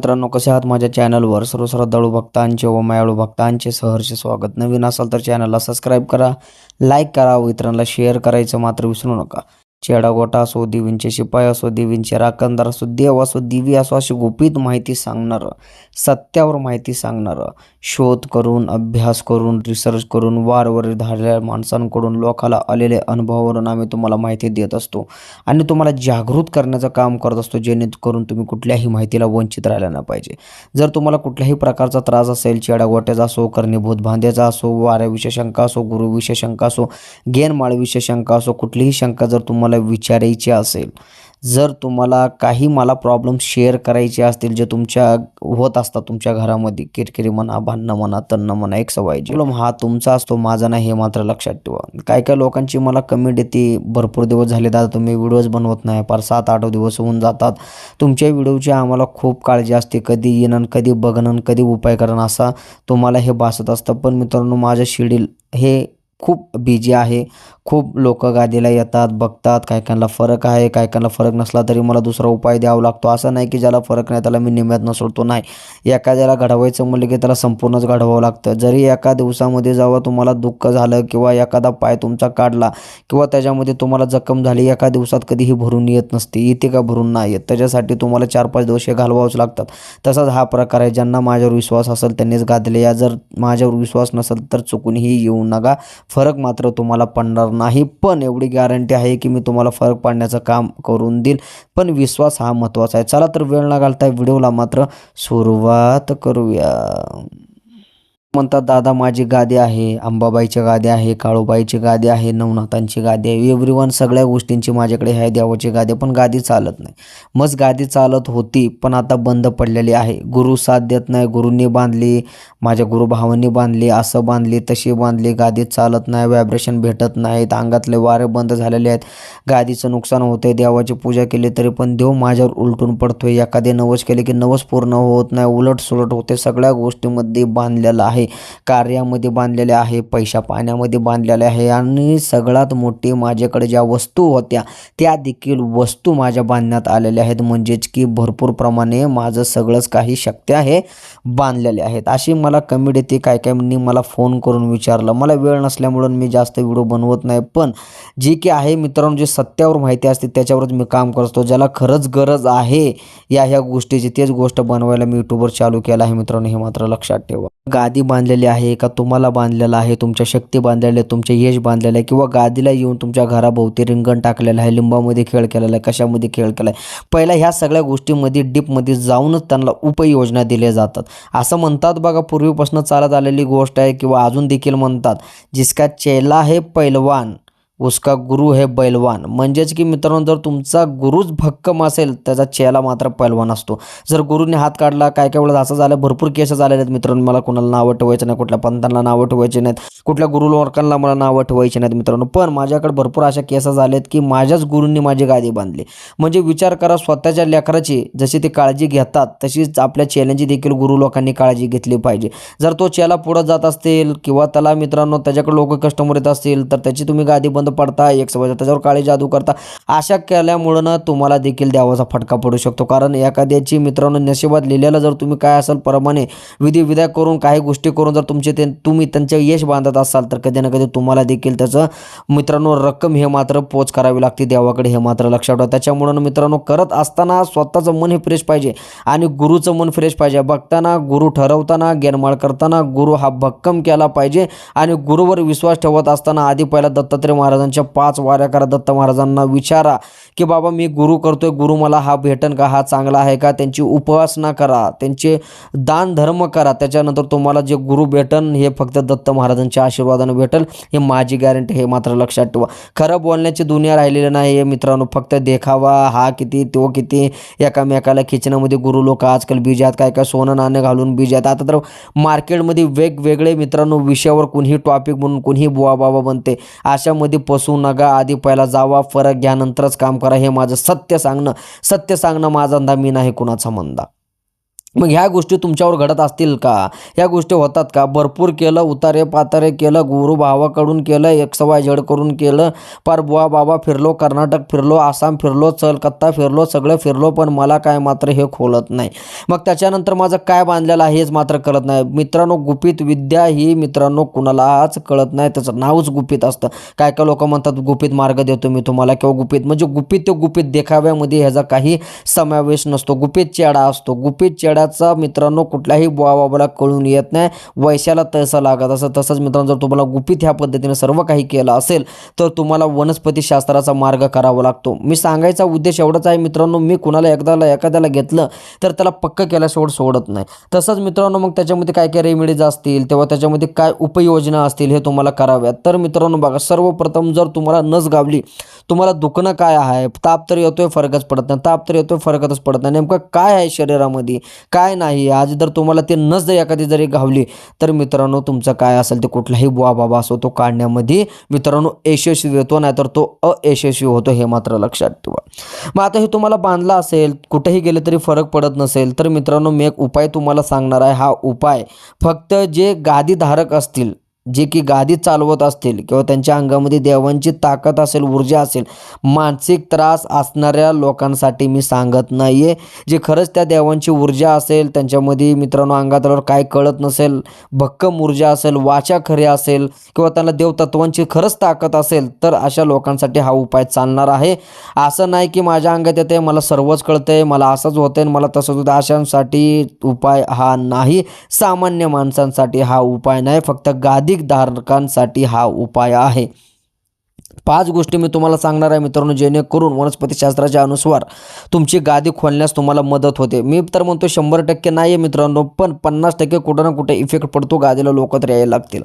मित्रांनो कसे आहात माझ्या चॅनलवर? सर्व श्रद्धाळू भक्तांचे व मायाळू भक्तांचे सहर्ष स्वागत. नवीन असाल तर चॅनलला सबस्क्राईब करा लाईक करा व इतरांना शेअर करायचं मात्र विसरू नका. चेडागोटा असो देवींचे शिपाई असो देवींचे राखणदार असो देव असो दिवी असो अशी गुपित माहिती सांगणारं सत्यावर माहिती सांगणारं. शोध करून अभ्यास करून रिसर्च करून वारवर धाडलेल्या माणसांकडून लोकाला आलेले अनुभवावरून आम्ही तुम्हाला माहिती देत असतो. आणि तुम्हाला जागृत करण्याचं काम करत असतो जेणेकरून तुम्ही कुठल्याही माहितीला वंचित राहिला नाही पाहिजे. जर तुम्हाला कुठल्याही प्रकारचा त्रास असेल चेडागोट्याचा असो करणीभूत भांद्याचा असो वाऱ्याविषय शंका असो गुरुविषय शंका असो गेनमाळविषय शंका असो कुठलीही शंका जर तुम्हाला विचारायची असेल जर तुम्हाला काही मला प्रॉब्लेम शेअर करायचे असतील जे तुमच्या होत असतात तुमच्या घरामध्ये किरकिरी म्हणा भांडणं म्हणा तन्न म्हणा एक सवाय प्रॉब्लेम हा तुमचा असतो माझा नाही हे मात्र लक्षात ठेवा. काय काय लोकांची मला कमेंट येते भरपूर दिवस झाले दादा तुम्ही व्हिडिओज बनवत नाही फार सात आठ दिवस होऊन जातात. तुमच्या व्हिडिओची आम्हाला खूप काळजी असते कधी येणं कधी बघणं कधी उपाय करणं असा तुम्हाला हे भासत असतं. पण मित्रांनो माझं शेड्यूल हे खूप बिजी आहे. खूप लोक गादीला येतात बघतात काय कायला फरक आहे काय कायला फरक नसला तरी मला दुसरा उपाय द्यावा लागतो. असं नाही की ज्याला फरक नाही त्याला मी निम्यात न सोडतो नाही. एखाद्याला घडवायचं म्हणलं की त्याला संपूर्णच घडवावं लागतं. जरी एका दिवसामध्ये जेव्हा तुम्हाला दुःख झालं किंवा एखादा पाय तुमचा काढला किंवा त्याच्यामध्ये तुम्हाला जखम झाली एका दिवसात कधीही भरून येत नसते. येते का भरून नाही येत? त्याच्यासाठी तुम्हाला चार पाच दिवस हे घालवावंच लागतात. तसाच हा प्रकार आहे. ज्यांना माझ्यावर विश्वास असेल त्यांनीच गादले या. जर माझ्यावर विश्वास नसेल तर चुकूनही येऊ नका. फरक मात्र तुम्हाला पडणार नाही. पण एवढी गॅरंटी आहे की मी तुम्हाला फरक पाडण्याचं काम करून देईल. पण विश्वास हा महत्त्वाचा आहे. चला तर वेळ न घालता व्हिडिओला मात्र सुरुवात करूया. म्हणतात दादा माझी गादी आहे अंबाबाईची गादी आहे काळूबाईची गादी आहे नवनाथांची गादी आहे. एव्हरी वन सगळ्या गोष्टींची माझ्याकडे आहे देवाची गादी पण गादी चालत नाही. मस्त गादी चालत होती पण आता बंद पडलेली आहे. गुरु साथ देत नाही गुरूंनी बांधली माझ्या गुरुभावांनी बांधली असं बांधली तशी बांधली. गादी चालत नाही व्हायब्रेशन भेटत नाहीत अंगातले वारे बंद झालेले आहेत. गादीचं नुकसान होते देवाची पूजा केली तरी पण देव माझ्यावर उलटून पडतोय. एखादे नवस केले की नवस पूर्ण होत नाही उलट सुलट होते. सगळ्या गोष्टीमध्ये बांधलेलं आहे. कार्यामध्ये बांधलेले आहे पैशा पाण्यामध्ये बांधलेले आहे आणि सगळ्यात मोठी माझ्याकडे ज्या वस्तू होत्या त्या देखील वस्तू माझ्या बांधण्यात आलेल्या आहेत. म्हणजेच की भरपूर प्रमाणे माझं सगळंच काही शक्य आहे बांधलेले आहेत. अशी मला कमेंट येते. काय काय मला फोन करून विचारलं. मला वेळ नसल्यामुळं मी जास्त व्हिडिओ बनवत नाही पण जी की आहे मित्रांनो जे सत्यावर माहिती असते त्याच्यावरच मी काम करतो. ज्याला खरंच गरज आहे या ह्या गोष्टीची तेच गोष्ट बनवायला मी यूट्यूबवर चालू केलं आहे मित्रांनो. हे मात्र लक्षात ठेवा. गादी बांधलेली आहे का तुम्हाला बांधलेलं आहे तुमच्या शक्ती बांधलेल्या आहे तुमचे यश बांधलेलं आहे किंवा गादीला येऊन तुमच्या घराभोवती रिंगण टाकलेलं आहे लिंबामध्ये खेळ केलेला आहे कशामध्ये खेळ केला आहे पहिला ह्या सगळ्या गोष्टींमध्ये डीपमध्ये जाऊनच त्यांना उपाययोजना दिल्या जातात. असं म्हणतात बघा पूर्वीपासून चालत आलेली गोष्ट आहे किंवा अजून देखील म्हणतात जिसका चेला है पैलवान उसका गुरु है बैलवान. म्हणजेच की मित्रांनो जर तुमचा गुरुच भक्कम असेल त्याचा चेला मात्र पैलवान असतो. जर गुरुने हात काढला काय काय वेळेस असं झालं भरपूर केस झालेले आहेत मित्रांनो मला कोणाला नावं ठेवायचं नाही कुठल्या पंथांना नावं ठेवायचे नाहीत कुठल्या गुरु लोकांना मला नावं ठेवायची नाहीत मित्रांनो. पण माझ्याकडे भरपूर अशा केस झालेत की माझ्याच गुरूंनी माझी गादी बांधली. म्हणजे विचार करा स्वतःच्या लेकराची जशी ते काळजी घेतात तशीच आपल्या चेल्यांची देखील गुरु लोकांनी काळजी घेतली पाहिजे. जर तो चेला पुढं जात असतील किंवा त्याला मित्रांनो त्याच्याकडे लोक कस्टमर येत असतील तर त्याची तुम्ही गादी बंद पडता एक समजा त्याच्यावर काळी जादू करता. अशा केल्यामुळं ना तुम्हाला देखील देवाचा फटका पडू शकतो. कारण एखाद्याची मित्रांनो नशिबात लिहिलेलं जर तुम्ही काय असाल प्रमाणे विधी विद्या करून काही गोष्टी करून जर तुमचे ते तुम्ही त्यांचे यश बांधत असाल तर कधी ना कधी तुम्हाला देखील त्याचं मित्रांनो रक्कम हे मात्र पोच करावी लागते देवाकडे हे मात्र लक्षात ठेवा. त्याच्यामुळं मित्रांनो करत असताना स्वतःचं मन हे फ्रेश पाहिजे आणि गुरुचं मन फ्रेश पाहिजे. बघताना गुरु ठरवताना गेनमाळ करताना गुरु हा भक्कम केला पाहिजे आणि गुरुवर विश्वास ठेवत असताना आधी पहिला दत्तात्रय महाराजांच्या पाच वाऱ्या करा दत्त महाराजांना विचारा. की बाबा मी गुरु करतोय गुरु मला हा भेटन का हा चांगला आहे का त्यांची उपासना करा त्यांचे दान धर्म करा त्याच्यानंतर तुम्हाला जे गुरु भेटन हे फक्त दत्त महाराजांच्या आशीर्वादाने भेटल हे माझी गॅरंटी हे मात्र लक्षात ठेवा. खरं बोलण्याची दुनिया राहिलेली नाही हे मित्रांनो फक्त देखावा हा किती तो किती एकामेकाला खिचण्यामध्ये गुरु लोक आजकाल बीज आहेत काय काय सोनं नाणं घालून बीज आहेत. आता तर मार्केटमध्ये वेगवेगळे मित्रांनो विषयावर कुणीही टॉपिक म्हणून कुणीही बुवा बाबा बनते. अशामध्ये पसू नका आधी पहिला जावा फरक घ्या नंतरच काम करा. हे माझं सत्य सांगणं सत्य सांगणं माझा अंदा मी नाही कुणाचा मंदा. मग ह्या गोष्टी तुमच्यावर घडत असतील का? ह्या गोष्टी होतात का? भरपूर केलं उतारे पातारे केलं गुरु भावाकडून केलं एक सवाय झेड करून केलं पार बुवा बाबा फिरलो कर्नाटक फिरलो आसाम फिरलो चलकत्ता फिरलो सगळं फिरलो पण मला काय मात्र हे खोलत नाही. मग त्याच्यानंतर माझं काय बांधलेलं आहे हेच मात्र कळत नाही. मित्रांनो गुपित विद्या ही मित्रांनो कुणालाच कळत नाही. त्याचं नावच गुपित असतं. काय काय लोक म्हणतात गुपित मार्ग देतो मी तुम्हाला किंवा गुपित. म्हणजे गुपित ते गुपित देखाव्यामध्ये ह्याचा काही समावेश नसतो. गुपित चेडा असतो. गुपित चेडा खेळाचा मित्रांनो कुठल्याही बुवा बाबाला कळून येत नाही. वैशाला तसं लागत असं तसंच मित्रांनो जर तुम्हाला गुपित ह्या पद्धतीने सर्व काही केलं असेल तर तुम्हाला वनस्पतीशास्त्राचा मार्ग करावा लागतो. मी सांगायचा उद्देश एवढाच आहे मित्रांनो मी कुणाला एकदाला एखाद्याला घेतलं तर त्याला पक्क केल्याशिवाय सोडत नाही. तसंच मित्रांनो मग त्याच्यामध्ये काय काय रेमेडीज असतील तेव्हा त्याच्यामध्ये काय उपयोजना असतील हे तुम्हाला कराव्यात. तर मित्रांनो बघा सर्वप्रथम जर तुम्हाला नस गावली तुम्हाला दुखणं काय आहे? ताप तर येतोय फरकच पडत नाही. ताप तर येतोय फरकच पडत नाही. नेमकं काय आहे शरीरामध्ये? काय नाही आज जर तुम्हाला ते नस जर एखादी जरी घावली तर मित्रांनो तुमचं काय असेल ते कुठलाही बुवा बाबा असो तो काढण्यामध्ये मित्रांनो यशस्वी होतो नाहीतर तो अयशस्वी होतो हे मात्र लक्षात ठेवा. मग आता हे तुम्हाला बांधला असेल कुठेही गेले तरी फरक पडत नसेल तर मित्रांनो मी एक उपाय तुम्हाला सांगणार आहे. हा उपाय फक्त जे गादीधारक असतील जे की गादी चालवत असतील किंवा त्यांच्या अंगामध्ये देवांची ताकद असेल ऊर्जा असेल मानसिक त्रास असणाऱ्या लोकांसाठी मी सांगत नाही आहे जे खरंच त्या देवांची ऊर्जा असेल त्यांच्यामध्ये मित्रांनो अंगातल्यावर काय कळत नसेल भक्कम ऊर्जा असेल वाचा खरे असेल किंवा त्यांना देवतत्वांची खरंच ताकद असेल तर अशा लोकांसाठी हा उपाय चालणार आहे. असं नाही की माझ्या अंगात येते मला सर्वच कळतंय मला असंच होतं मला तसंच होतं अशांसाठी उपाय हा नाही. सामान्य माणसांसाठी हा उपाय नाही. फक्त गादी धारकांसाठी हा उपाय आहे. पाच गोष्टी मी तुम्हाला सांगणार आहे मित्रांनो जेणेकरून वनस्पतीशास्त्राच्या अनुसार तुमची गादी खोलण्यास तुम्हाला मदत होते. मी तर म्हणतो शंभर टक्के नाही आहे मित्रांनो पण पन्नास टक्के कुठं ना कुठे इफेक्ट पडतो गादीला लोक तर यायला लागतील.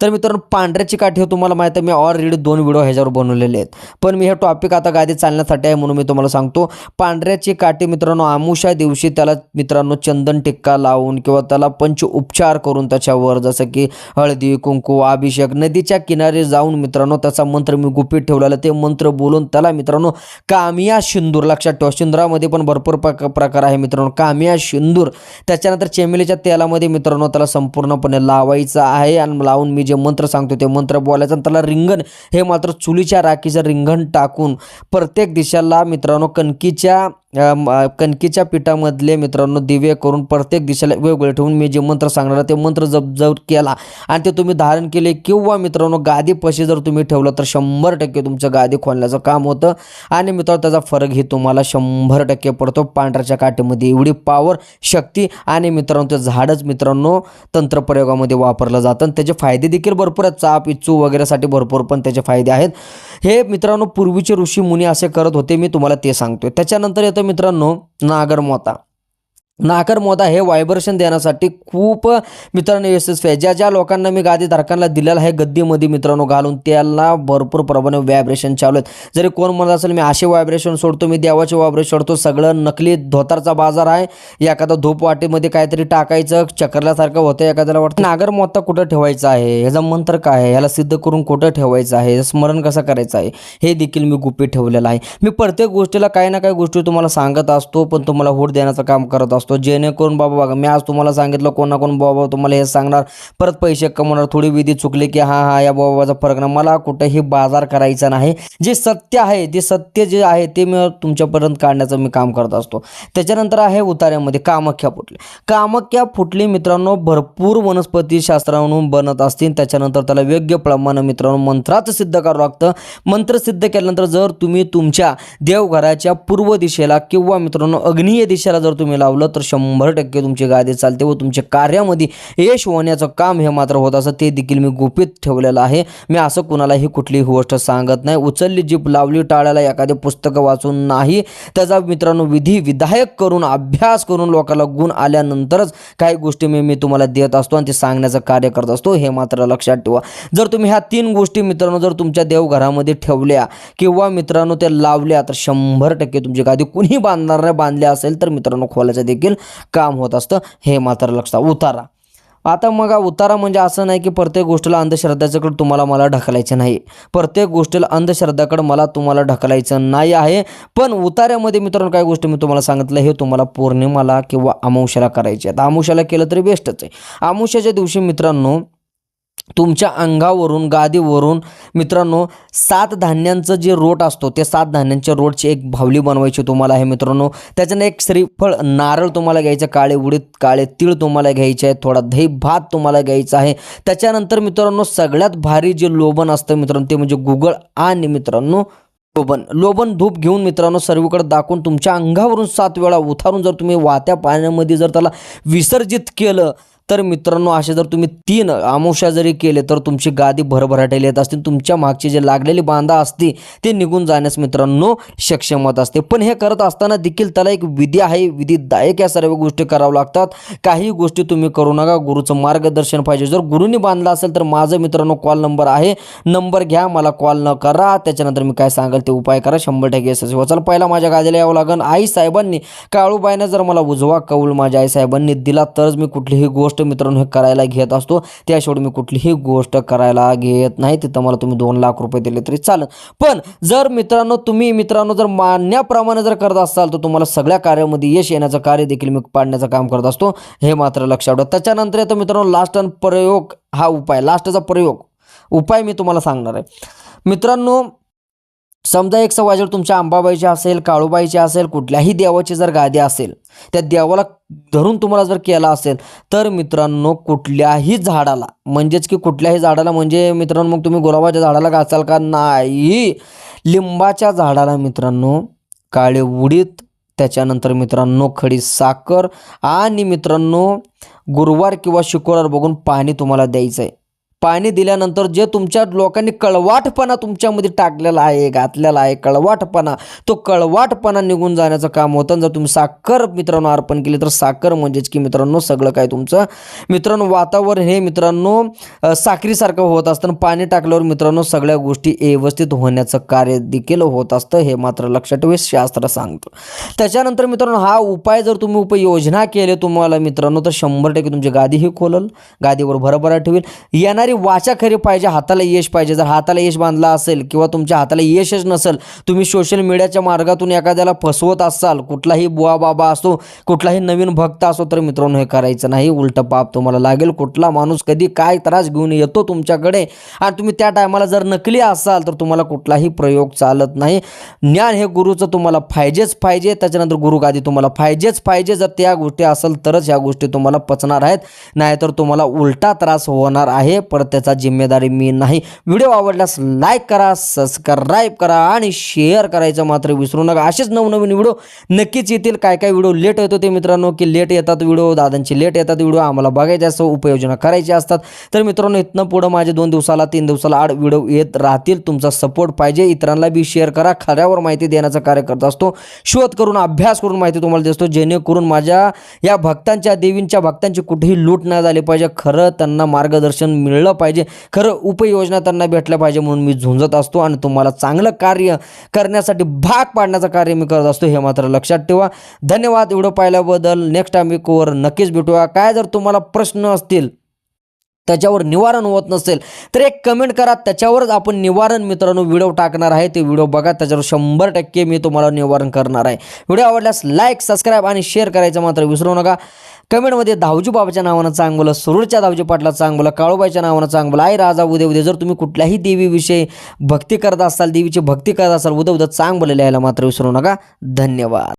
तर मित्रांनो पांढऱ्याची काठी हे तुम्हाला माहिती आहे मी ऑलरेडी दोन व्हिडिओ ह्याच्यावर बनवलेले आहेत. पण मी हे टॉपिक आता गादी चालण्यासाठी आहे म्हणून मी तुम्हाला सांगतो. पांढऱ्याची काठी मित्रांनो आमुषा दिवशी त्याला मित्रांनो चंदन टिक्का लावून किंवा त्याला पंच उपचार करून त्याच्यावर जसं की हळदी कुंकू अभिषेक नदीच्या किनारी जाऊन मित्रांनो त्याचा मंत्र मी गुपित ठेवलेला ते मंत्र बोलून त्याला मित्रांनो कामिया शिंदूर लक्षात ठेवा शिंदुरामध्ये पण भरपूर प्रकार आहे मित्रांनो. कामिया शिंदूर त्याच्यानंतर चेमिलीच्या तेलामध्ये मित्रांनो त्याला संपूर्णपणे लावायचं आहे आणि लावून मी जे मंत्र सांगतो ते मंत्र बोलायचं आणि त्याला रिंगण हे मात्र चुलीच्या राखीचं रिंगण टाकून प्रत्येक दिशाला मित्रांनो कणकीच्या कणकीच्या पिठामधले मित्रांनो दिवे करून प्रत्येक दिशेला वेगवेगळे ठेवून मी जे मंत्र सांगणार ते मंत्र जप जर केला. आणि ते तुम्ही धारण केले किंवा मित्रांनो गादीपाशी जर तुम्ही ठेवलं तर शंभर टक्के तुमचं गादी खोलण्याचं काम होतं. आणि मित्रांनो त्याचा फरकही तुम्हाला शंभर टक्के पडतो. पांढऱ्याच्या काठीमध्ये एवढी पावर शक्ती आणि मित्रांनो ते झाडच मित्रांनो तंत्रप्रयोगामध्ये वापरलं जातं. आणि त्याचे फायदे देखील भरपूर आहेत. चाप इच्छू वगैरेसाठी भरपूर पण त्याचे फायदे आहेत. हे मित्रांनो पूर्वीचे ऋषी मुनी असे करत होते मी तुम्हाला ते सांगतोय. त्याच्यानंतर येतं मित्रांनो नागरमोता नाकर मोदा हे व्हायब्रेशन देण्यासाठी खूप मित्रांनो यशस्वी आहे. ज्या ज्या लोकांना मी गादी धारकांना दिलेलं आहे गद्दीमध्ये मित्रांनो घालून त्याला भरपूर प्रमाणे व्हायब्रेशन चालू आहेत. जरी कोण म्हणत असेल मी असे व्हायब्रेशन सोडतो मी देवाचे व्हायब्रेशन सोडतो सगळं नकली धोतारचा बाजार आहे एखादा धूप वाटीमध्ये काहीतरी टाकायचं चक्रल्यासारखं होतं एखाद्याला वाटतं. नागर कुठं ठेवायचा आहे? ह्याचा मंत्र काय आहे? ह्याला सिद्ध करून कुठं ठेवायचं आहे? स्मरण कसं करायचं आहे? हे देखील मी गुपित ठेवलेलं आहे. मी प्रत्येक गोष्टीला काही ना काही गोष्टी तुम्हाला सांगत असतो पण तुम्हाला होड देण्याचं काम करत असतो. जेणेकरून बाबा बघा मी आज तुम्हाला सांगितलं कोण ना कोण बाबा तुम्हाला हे सांगणार. परत पैसे कमवणार थोडी विधी चुकले की हां हां या बाबाचा फरक नाही. मला कुठेही बाजार करायचा नाही. जे सत्य आहे ते सत्य जे आहे ते मी तुमच्यापर्यंत काढण्याचं मी काम करत असतो. त्याच्यानंतर आहे उतार्यामध्ये कामाख्या फुटली. कामाख्या फुटली मित्रांनो भरपूर वनस्पती शास्त्रावरून बनत असतील. त्याच्यानंतर त्याला योग्य प्रमाणे मित्रांनो मंत्रात सिद्ध करावं लागतं. मंत्र सिद्ध केल्यानंतर जर तुम्ही तुमच्या देवघराच्या पूर्व दिशेला किंवा मित्रांनो अग्नीय दिशेला जर तुम्ही लावलं तर शंभर टक्के तुमची गादी चालते व तुमच्या कार्यामध्ये यश होण्याचं काम हे मात्र होत असं ते देखील मी गुपित ठेवलेलं आहे. मी असं कुणालाही कुठलीही गोष्ट सांगत नाही. उचलली जीप लावली टाळ्याला एखादे पुस्तकं वाचून नाही. त्याचा मित्रांनो विधी विधायक करून अभ्यास करून लोकांना गुण आल्यानंतरच काही गोष्टी मी मी तुम्हाला देत असतो आणि ते सांगण्याचं कार्य करत असतो. हे मात्र लक्षात ठेवा. जर तुम्ही ह्या तीन गोष्टी मित्रांनो जर तुमच्या देवघरामध्ये ठेवल्या किंवा मित्रांनो त्या लावल्या तर शंभर टक्के तुमची गादी कुणी बांधणार नाही. बांधल्या असेल तर मित्रांनो खोलायचं देखील काम होत असतं. हे मात्र लक्षात उतारा. आता मग उतारा म्हणजे असं नाही की प्रत्येक गोष्टीला अंधश्रद्धाच्याकडे तुम्हाला मला ढकलायचं नाही. प्रत्येक गोष्टीला अंधश्रद्धाकडे मला तुम्हाला ढकलायचं नाही आहे. पण उतार्यामध्ये मित्रांनो काय गोष्टी मी तुम्हाला सांगितलं हे तुम्हाला पौर्णिमाला किंवा अमावश्याला करायचे आहेत. अमावश्याला केलं तरी बेस्टच आहे. अमावश्याच्या दिवशी मित्रांनो तुमच्या अंगावरून गादीवरून मित्रांनो सात धान्यांचं जे रोट असतो ते सात धान्यांच्या रोटची एक भावली बनवायची तुम्हाला आहे मित्रांनो. त्याच्यानं एक श्रीफळ नारळ तुम्हाला घ्यायचं काळे उडीद काळे तीळ तुम्हाला घ्यायचे आहे थोडा दही भात तुम्हाला घ्यायचा आहे. त्याच्यानंतर मित्रांनो सगळ्यात भारी जे लोबन असतं मित्रांनो ते म्हणजे गुगळ आणि मित्रांनो लोबन. लोबन धूप घेऊन मित्रांनो सर्वीकडे दाखवून तुमच्या अंगावरून सात वेळा उतारून जर तुम्ही वाहत्या पाण्यामध्ये जर त्याला विसर्जित केलं तर मित्रांनो असे जर तुम्ही तीन अमावस्या जरी केले तर तुमची गादी भरभराटेली येत असतील तुमच्या मागची जे लागलेली बांधा असते ते निघून जाण्यास मित्रांनो सक्षमत असते. पण हे करत असताना देखील त्याला एक विधी आहे. विधीदायक या सर्व गोष्टी कराव्या लागतात. काही गोष्टी तुम्ही करू नका. गुरुचं मार्गदर्शन पाहिजे. जर गुरुनी बांधला असेल तर माझं मित्रांनो कॉल नंबर आहे. नंबर घ्या मला कॉल न करा. त्याच्यानंतर मी काय सांगाल ते उपाय करा. शंभर टक्के यशस्वी व्हा. चला पहिला माझ्या गादीला यावं लागेल आई साहेबांनी काळूबाईनं जर मला उजवा कौल माझ्या आई साहेबांनी दिला तरच मी कुठलीही गोष्ट मित्रांनो हे करायला घेत असतो. त्याशिवाय मी कुठलीही गोष्ट करायला घेत नाही. तिथं मला तुम्ही दोन लाख रुपये दिले तरी चालेल. पण जर मित्रांनो तुम्ही मित्रांनो जर मान्याप्रमाणे जर करत असाल तर तुम्हाला सगळ्या कार्यामध्ये यश येण्याचं कार्य देखील मी पाडण्याचं काम करत असतो. हे मात्र लक्षात ठेवा. त्याच्यानंतर येतो मित्रांनो लास्ट प्रयोग हा उपाय. लास्टचा प्रयोग. उपाय मी तुम्हाला सांगणार आहे. मित्रांनो समजा एक सव्वा जर तुमच्या अंबाबाईची असेल काळूबाईची असेल कुठल्याही देवाची जर गादी असेल त्या देवाला धरून तुम्हाला जर केला असेल तर मित्रांनो कुठल्याही झाडाला म्हणजेच की कुठल्याही झाडाला म्हणजे मित्रांनो मग तुम्ही गुलाबाच्या झाडाला घासाल का? नाही. लिंबाच्या झाडाला मित्रांनो काळे उडीद त्याच्यानंतर मित्रांनो खडी साखर आणि मित्रांनो गुरुवार किंवा शुक्रवार बघून पाणी तुम्हाला द्यायचं आहे पाणी दिल्यानंतर जे तुमच्या लोकांनी कळवाटपणा तुमच्यामध्ये टाकलेला आहे घातलेला आहे कळवाटपणा तो कळवाटपणा निघून जाण्याचं काम होतं. आणि जर तुम्ही साखर मित्रांनो अर्पण केली तर साखर म्हणजेच की मित्रांनो सगळं काय तुमचं मित्रांनो वातावरण हे मित्रांनो साखरीसारखं होत असतं. आणि पाणी टाकल्यावर मित्रांनो सगळ्या गोष्टी व्यवस्थित होण्याचं कार्य देखील होत असतं हे मात्र लक्षात ठेवे शास्त्र सांगतो. त्याच्यानंतर मित्रांनो हा उपाय जर तुम्ही उपयोजना केले तुम्हाला मित्रांनो तर शंभर टक्के तुमची गादीही खोलल गादीवर भरभरा ठेवेल. येणार वाचा खरी पाहिजे हाताला यश पाहिजे. जर हाताला यश बांधला असेल किंवा तुमच्या हाताला यशच नसेल तुम्ही सोशल मीडियाच्या मार्गातून एखाद्याला फसवत असाल कुठलाही बुवा बाबा असो कुठलाही नवीन भक्त असो तर मित्रांनो हे करायचं नाही. उलटं पाप तुम्हाला लागेल. कुठला माणूस कधी काय त्रास घेऊन येतो तुमच्याकडे आणि तुम्ही त्या टायमाला जर नकली असाल तर तुम्हाला कुठलाही प्रयोग चालत नाही. ज्ञान हे गुरुचं तुम्हाला पाहिजेच पाहिजे. त्याच्यानंतर गुरुगादी तुम्हाला पाहिजेच पाहिजे. जर त्या गोष्टी असेल तरच ह्या गोष्टी तुम्हाला पचणार आहेत. नाहीतर तुम्हाला उलटा त्रास होणार आहे. परत त्याचा जिम्मेदारी मी नाही. व्हिडिओ आवडल्यास लाईक करा सबस्क्राईब करा आणि शेअर करायचं मात्र विसरू नका. असेच नवनवीन व्हिडिओ नक्कीच येतील. काय काय व्हिडिओ लेट येतो ते मित्रांनो की लेट येतात व्हिडिओ दादांची लेट येतात व्हिडिओ आम्हाला बघायचे असं उपयोजना करायची असतात. तर मित्रांनो इथनं पुढं माझे दोन दिवसाला तीन दिवसाला आठ व्हिडिओ येत राहतील. तुमचा सपोर्ट पाहिजे. इतरांना बी शेअर करा. खऱ्यावर माहिती देण्याचा कार्य करत असतो. शोध करून अभ्यास करून माहिती तुम्हाला देतो. जेणेकरून माझ्या या भक्तांच्या देवींच्या भक्तांची कुठेही लूट न झाली पाहिजे. खरं त्यांना मार्गदर्शन मिळलं पाहिजे. खरं उपयोजना त्यांना भेटल्या पाहिजे म्हणून मी झुंजत असतो आणि तुम्हाला चांगलं कार्य करण्यासाठी भाग पाडण्याचं कार्य मी करत असतो हे मात्र लक्षात ठेवा. धन्यवाद व्हिडिओ पाहिल्याबद्दल. नेक्स्ट टाइम कोवर नक्कीच भेटूया. काय जर तुम्हाला प्रश्न असतील त्याच्यावर निवारण होत नसेल तर एक कमेंट करा. त्याच्यावरच आपण निवारण मित्रांनो व्हिडिओ टाकणार आहे. ते व्हिडिओ बघा. त्याच्यावर शंभर टक्के मी तुम्हाला निवारण करणार आहे. व्हिडिओ आवडल्यास लाईक सबस्क्राईब आणि शेअर करायचं मात्र विसरू नका. कमेंटमध्ये धावजी बाबाच्या नावानं चांगलं बोला सुरूरच्या धावजी पाटला चांगलं काळूबाईच्या नावानं चांगलं आई राजा उद्या उद्या जर तुम्ही कुठल्याही देवीविषयी भक्ती करत असाल देवीची भक्ती करत असाल उद्या उद्या चांग लिहायला यायला मात्र विसरू नका. धन्यवाद.